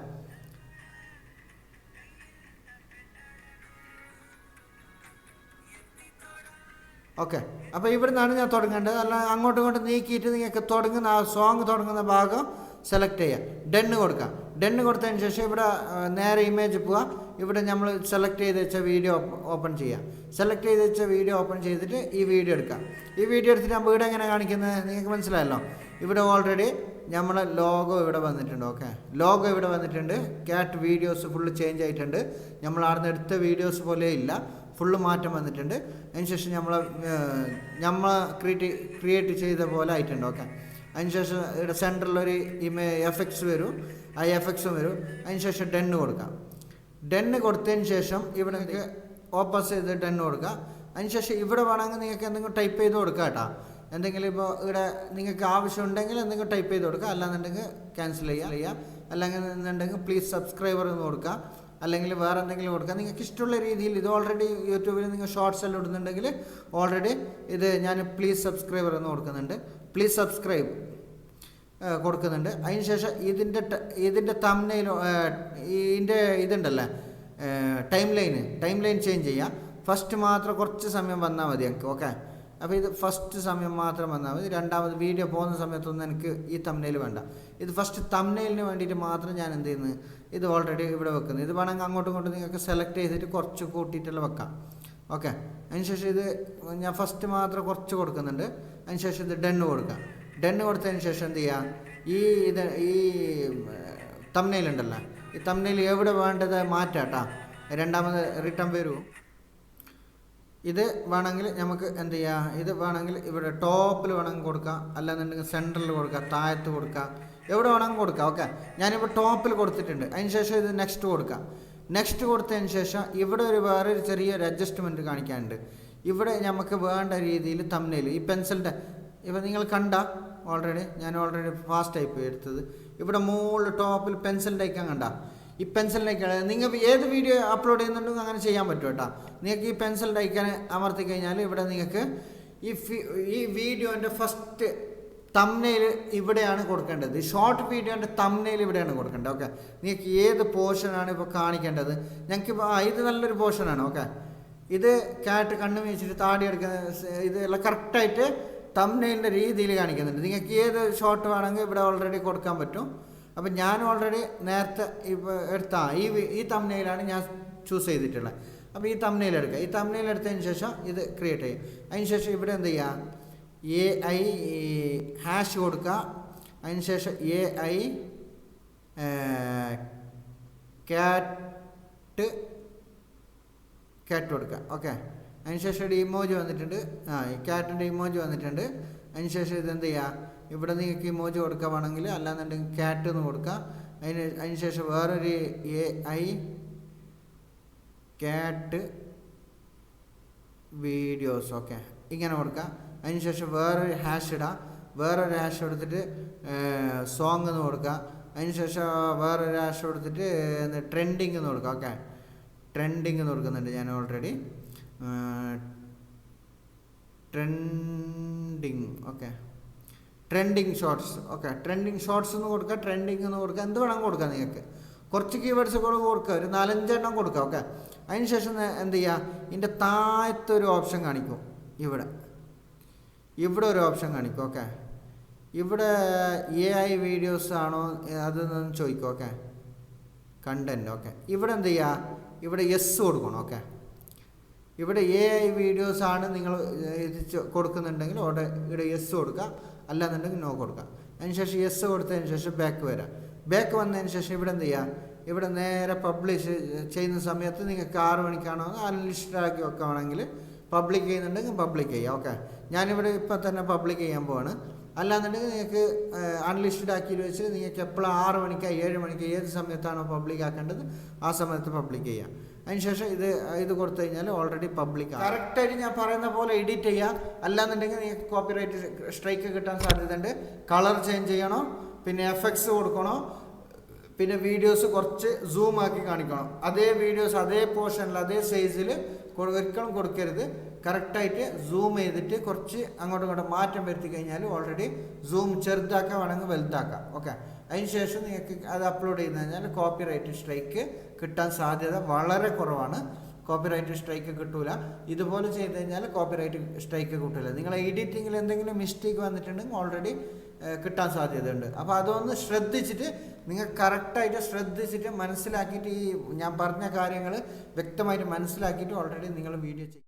ഓക്കെ. അപ്പോൾ ഇവിടെ നിന്നാണ് ഞാൻ തുടങ്ങേണ്ടത്. അല്ല അങ്ങോട്ടും ഇങ്ങോട്ടും നീക്കിയിട്ട് നിങ്ങൾക്ക് തുടങ്ങുന്ന ആ സോങ് തുടങ്ങുന്ന ഭാഗം സെലക്ട് ചെയ്യുക ഡെണ്ണ് കൊടുക്കുക ഡെണ്ണ് കൊടുത്തതിന് ശേഷം ഇവിടെ നേരെ ഇമേജ് പോവുക ഇവിടെ നമ്മൾ സെലക്ട് ചെയ്ത് വെച്ച വീഡിയോ ഓപ്പൺ ചെയ്യുക സെലക്ട് ചെയ്ത് വെച്ച വീഡിയോ ഓപ്പൺ ചെയ്തിട്ട് ഈ വീഡിയോ എടുക്കുക ഈ വീഡിയോ എടുത്തിട്ട് നമ്മൾ ഇവിടെ എങ്ങനെ കാണിക്കുന്നത്? നിങ്ങൾക്ക് മനസ്സിലായല്ലോ. ഇവിടെ ഓൾറെഡി നമ്മൾ ലോഗോ ഇവിടെ വന്നിട്ടുണ്ട്. ഓക്കെ. ലോഗോ ഇവിടെ വന്നിട്ടുണ്ട്. ക്യാറ്റ് വീഡിയോസ് ഫുള്ള് ചേഞ്ച് ആയിട്ടുണ്ട്. നമ്മൾ ആടുന്ന് എടുത്ത വീഡിയോസ് പോലെ ഇല്ല ഫുള്ള് മാറ്റം വന്നിട്ടുണ്ട്. അതിനുശേഷം നമ്മൾ നമ്മൾ ക്രിയേറ്റ് ക്രിയേറ്റ് ചെയ്ത പോലെ ആയിട്ടുണ്ട് ഓക്കെ അതിനുശേഷം ഇവിടെ സെന്ററിലൊരു ഇമേ എഫക്ട്സ് വരും. ആ എഫക്ട്സും വരും. അതിനുശേഷം ഡെന്ന് കൊടുക്കാം. ഡെന്ന് കൊടുത്തതിന് ശേഷം ഇവിടെ നിങ്ങൾക്ക് ഓപ്പസ് ചെയ്ത് ഡെന്ന് കൊടുക്കുക അതിനുശേഷം ഇവിടെ വേണമെങ്കിൽ നിങ്ങൾക്ക് എന്തെങ്കിലും ടൈപ്പ് ചെയ്ത് കൊടുക്കുക കേട്ടോ. എന്തെങ്കിലും ഇപ്പോൾ ഇവിടെ നിങ്ങൾക്ക് ആവശ്യം ഉണ്ടെങ്കിൽ എന്തെങ്കിലും ടൈപ്പ് ചെയ്ത് കൊടുക്കുക അല്ലാന്നുണ്ടെങ്കിൽ ക്യാൻസൽ ചെയ്യാം. ചെയ്യാം അല്ലെങ്കിൽ എന്നുണ്ടെങ്കിൽ പ്ലീസ് സബ്സ്ക്രൈബർ എന്ന് കൊടുക്കുക അല്ലെങ്കിൽ വേറെ എന്തെങ്കിലും കൊടുക്കുക നിങ്ങൾക്ക് ഇഷ്ടമുള്ള രീതിയിൽ ഇത് ഓൾറെഡി യൂട്യൂബിൽ നിങ്ങൾ ഷോർട്സ് എല്ലാം ഇടുന്നുണ്ടെങ്കിൽ ഓൾറെഡി ഇത് ഞാൻ പ്ലീസ് സബ്സ്ക്രൈബർ എന്ന് കൊടുക്കുന്നുണ്ട്. പ്ലീസ് സബ്സ്ക്രൈബ് കൊടുക്കുന്നുണ്ട്. അതിനുശേഷം ഇതിന്റെ ഇതിന്റെ തമ്നയിൽ ഇതിന്റെ ഇതുണ്ടല്ലേ timeline timeline change ചെയ്യാം. ഫസ്റ്റ് മാത്രം കുറച്ച് സമയം വന്നാൽ മതി എനിക്ക് ഓക്കെ അപ്പോൾ ഇത് ഫസ്റ്റ് സമയം മാത്രം വന്നാൽ മതി. രണ്ടാമത് വീഡിയോ പോകുന്ന സമയത്തൊന്നും എനിക്ക് ഈ തമ്നയിൽ വേണ്ട. ഇത് ഫസ്റ്റ് തമ്നയിലിന് വേണ്ടിയിട്ട് മാത്രം ഞാൻ എന്ത് ചെയ്യുന്നു? ഇത് ഓൾറെഡി ഇവിടെ വെക്കുന്നത് ഇത് വേണമെങ്കിൽ അങ്ങോട്ടും ഇങ്ങോട്ടും നിങ്ങൾക്ക് സെലക്ട് ചെയ്തിട്ട് കുറച്ച് കൂട്ടിയിട്ടുള്ള വെക്കാം. ഓക്കെ അതിനുശേഷം ഇത് ഞാൻ ഫസ്റ്റ് മാത്രം കുറച്ച് കൊടുക്കുന്നുണ്ട്. അതിനുശേഷം ഇത് ഡെണ്ണ് കൊടുക്കാം. ഡെണ്ണ് കൊടുത്തതിന് ശേഷം എന്ത് ചെയ്യുക ഈ ഇത് ഈ തമ്നയിലുണ്ടല്ലോ ഈ തമ്നയിൽ എവിടെ വേണ്ടത് മാറ്റാട്ടാ രണ്ടാമത് റിട്ടേൺ വരൂ. ഇത് വേണമെങ്കിൽ നമുക്ക് എന്ത് ചെയ്യാം? ഇത് വേണമെങ്കിൽ ഇവിടെ ടോപ്പിൽ വേണമെങ്കിൽ കൊടുക്കാം. അല്ലാന്നുണ്ടെങ്കിൽ സെന്ററിൽ കൊടുക്കാം. താഴത്ത് കൊടുക്കാം. എവിടെ വേണമെങ്കിൽ കൊടുക്കാം. ഓക്കെ. ഞാനിപ്പോൾ ടോപ്പിൽ കൊടുത്തിട്ടുണ്ട്. അതിന് ശേഷം ഇത് നെക്സ്റ്റ് കൊടുക്കാം. നെക്സ്റ്റ് കൊടുത്തതിന് ശേഷം ഇവിടെ ഒരു വേറൊരു ചെറിയൊരു അഡ്ജസ്റ്റ്മെന്റ് കാണിക്കാനുണ്ട്. ഇവിടെ നമുക്ക് വേണ്ട രീതിയിൽ തമ്മിൽ ഈ പെൻസിലിന്റെ ഇപ്പം നിങ്ങൾ കണ്ട ഓൾറെഡി ഞാൻ ഓൾറെഡി ഫാസ്റ്റ് ടൈപ്പ് എടുത്തത്. ഇവിടെ മുകളിൽ ടോപ്പിൽ പെൻസിലിന്റെ ഐക്കാൻ കണ്ട. ഈ പെൻസിലിന്റെ ഐക്കൺ നിങ്ങൾ ഏത് വീഡിയോ അപ്ലോഡ് ചെയ്യുന്നുണ്ടെങ്കിൽ അങ്ങനെ ചെയ്യാൻ പറ്റും കേട്ടോ. നിങ്ങൾക്ക് ഈ പെൻസിലിന്റെ ഐക്കാൻ അമർത്തി കഴിഞ്ഞാൽ ഇവിടെ നിങ്ങൾക്ക് ഈ ഈ വീഡിയോന്റെ ഫസ്റ്റ് തമ്നയിൽ ഇവിടെയാണ് കൊടുക്കേണ്ടത്. ഷോർട്ട് വീഡിയോന്റെ തമ്നയിൽ ഇവിടെയാണ് കൊടുക്കേണ്ടത്. ഓക്കെ നിങ്ങൾക്ക് ഏത് പോർഷനാണ് ഇപ്പോൾ കാണിക്കേണ്ടത്? ഞങ്ങൾക്ക് ഇത് നല്ലൊരു പോർഷനാണ് ഓക്കെ ഇത് കാറ്റ് കണ്ണു വെച്ചിട്ട് താടി എടുക്കുന്ന ഇത് ഇതെല്ലാം കറക്റ്റായിട്ട് തമ്നയിലിന്റെ രീതിയിൽ കാണിക്കുന്നുണ്ട്. നിങ്ങൾക്ക് ഏത് ഷോർട്ട് വേണമെങ്കിൽ ഇവിടെ ഓൾറെഡി കൊടുക്കാൻ പറ്റും. അപ്പം ഞാൻ ഓൾറെഡി നേരത്തെ ഇപ്പോൾ എടുത്ത ഈ ഈ തമ്നയിലാണ് ഞാൻ ചൂസ് ചെയ്തിട്ടുള്ളത്. അപ്പോൾ ഈ തമ്നയിൽ എടുക്കുക. ഈ തമ്നയിൽ എടുത്തതിന് ശേഷം ഇത് ക്രിയേറ്റ് ചെയ്യും. അതിന് ശേഷം ഇവിടെ എന്ത് ചെയ്യുക? എ ഐ ഹാഷ് കൊടുക്കുക അതിനുശേഷം എ ഐ ക്യാറ്റ് ക്യാറ്റ് കൊടുക്കുക ഓക്കെ അതിനുശേഷം ഒരു ഇമോജി വന്നിട്ടുണ്ട്. ആ ക്യാറ്റിന്റെ ഇമോജി വന്നിട്ടുണ്ട്. അതിനുശേഷം ഇതെന്ത് ചെയ്യുക ഇവിടെ നിങ്ങൾക്ക് ഇമോജി കൊടുക്കുക വേണമെങ്കിൽ അല്ലാന്നുണ്ടെങ്കിൽ ക്യാറ്റ് എന്ന് കൊടുക്കുക അതിന് അതിനുശേഷം വേറൊരു A I cat videos okay ഇങ്ങനെ കൊടുക്കുക അതിനുശേഷം വേറൊരു ഹാഷ് ഇടാം. വേറൊരു ഹാഷ് എടുത്തിട്ട് സോങ് എന്ന് കൊടുക്കുക അതിനുശേഷം വേറൊരു ഹാഷ് കൊടുത്തിട്ട് ട്രെൻഡിങ് എന്ന് കൊടുക്കുക ഓക്കെ ട്രെൻഡിങ് എന്ന് കൊടുക്കുന്നുണ്ട് ഞാൻ already trending okay trending shorts okay trending shorts എന്ന് കൊടുക്കുക ട്രെൻഡിങ് എന്ന് കൊടുക്കുക എന്ത് വേണം കൊടുക്കാം നിങ്ങൾക്ക്. കുറച്ച് കീവേഡ്സ് കൂടെ കൊടുക്കുക ഒരു നാലഞ്ചെണ്ണം കൊടുക്കുക ഓക്കെ അതിനുശേഷം എന്ത് ചെയ്യുക ഇതിന്റെ താഴത്തെ ഒരു ഓപ്ഷൻ കാണിക്കും. ഇവിടെ. ഇവിടെ ഒരു ഓപ്ഷൻ കാണിക്കും ഓക്കെ ഇവിടെ എ ഐ വീഡിയോസ് ആണോ അതൊന്നും ചോദിക്കും ഓക്കെ കണ്ടന്റ് ഓക്കെ ഇവിടെ എന്ത് ചെയ്യുക ഇവിടെ യെസ് കൊടുക്കണം ഓക്കെ ഇവിടെ എ ഐ വീഡിയോസ് ആണ് നിങ്ങൾ ഇത് കൊടുക്കുന്നുണ്ടെങ്കിൽ അവിടെ ഇവിടെ യെസ് കൊടുക്കുക അല്ലാന്നുണ്ടെങ്കിൽ നോ കൊടുക്കുക. അതിനുശേഷം യെസ് കൊടുത്തതിന് ശേഷം ബാക്ക് വരാം. ബാക്ക് വന്നതിന് ശേഷം ഇവിടെ എന്ത് ചെയ്യുക ഇവിടെ നേരെ പബ്ലിഷ് ചെയ്യുന്ന സമയത്ത് നിങ്ങൾക്ക് ആറ് മണിക്കാണോ അൺലിസ്റ്റഡ് ആക്കി വെക്കുകയാണെങ്കിൽ പബ്ലിക് ചെയ്യുന്നുണ്ടെങ്കിൽ പബ്ലിക് ചെയ്യാം ഓക്കെ ഞാനിവിടെ ഇപ്പം തന്നെ പബ്ലിക് ചെയ്യാൻ പോവാണ്. അല്ലാന്നുണ്ടെങ്കിൽ നിങ്ങൾക്ക് അൺലിസ്റ്റഡ് ആക്കി വെച്ച് നിങ്ങൾക്ക് എപ്പോഴും ആറ് മണിക്ക് ഏഴ് മണിക്ക് ഏത് സമയത്താണോ പബ്ലിക് ആക്കേണ്ടത് ആ സമയത്ത് പബ്ലിക് ചെയ്യാം. അതിനുശേഷം ഇത് ഇത് കൊടുത്തു കഴിഞ്ഞാൽ ഓൾറെഡി പബ്ലിക് കറക്റ്റായിട്ട് ഞാൻ പറയുന്ന പോലെ എഡിറ്റ് ചെയ്യാം. അല്ലാന്നുണ്ടെങ്കിൽ നിങ്ങൾക്ക് കോപ്പിറൈറ്റ് സ്ട്രൈക്ക് കിട്ടാൻ സാധ്യതയുണ്ട്. കളർ ചേഞ്ച് ചെയ്യണോ? പിന്നെ എഫക്ട്സ് കൊടുക്കണോ? പിന്നെ വീഡിയോസ് കുറച്ച് സൂം ആക്കി കാണിക്കണം. അതേ വീഡിയോസ് അതേ പോർഷനിൽ അതേ സൈസിൽ ഒരിക്കലും കൊടുക്കരുത്. കറക്റ്റായിട്ട് സൂം ചെയ്തിട്ട് കുറച്ച് അങ്ങോട്ടും ഇങ്ങോട്ടും മാറ്റം വരുത്തി കഴിഞ്ഞാൽ ഓൾറെഡി സൂം ചെറുതാക്കാം വേണമെങ്കിൽ വലുതാക്കാം. ഓക്കെ അതിനുശേഷം നിങ്ങൾക്ക് അത് അപ്ലോഡ് ചെയ്ത് കഴിഞ്ഞാൽ കോപ്പിറൈറ്റ് സ്ട്രൈക്ക് കിട്ടാൻ സാധ്യത വളരെ കുറവാണ്. കോപ്പിറൈറ്റ് സ്ട്രൈക്ക് കിട്ടൂല. ഇതുപോലെ ചെയ്ത് കഴിഞ്ഞാൽ കോപ്പിറൈറ്റ് സ്ട്രൈക്ക് കിട്ടില്ല നിങ്ങൾ എഡിറ്റിങ്ങിൽ എന്തെങ്കിലും മിസ്റ്റേക്ക് വന്നിട്ടുണ്ടെങ്കിൽ ഓൾറെഡി കിട്ടാൻ സാധ്യതയുണ്ട്. അപ്പോൾ അതൊന്ന് ശ്രദ്ധിച്ചിട്ട് നിങ്ങൾ കറക്റ്റായിട്ട് ശ്രദ്ധിച്ചിട്ട് മനസ്സിലാക്കിയിട്ട് ഈ ഞാൻ പറഞ്ഞ കാര്യങ്ങൾ വ്യക്തമായിട്ട് മനസ്സിലാക്കിയിട്ട് ഓൾറെഡി നിങ്ങൾ വീഡിയോ ചെയ്യും.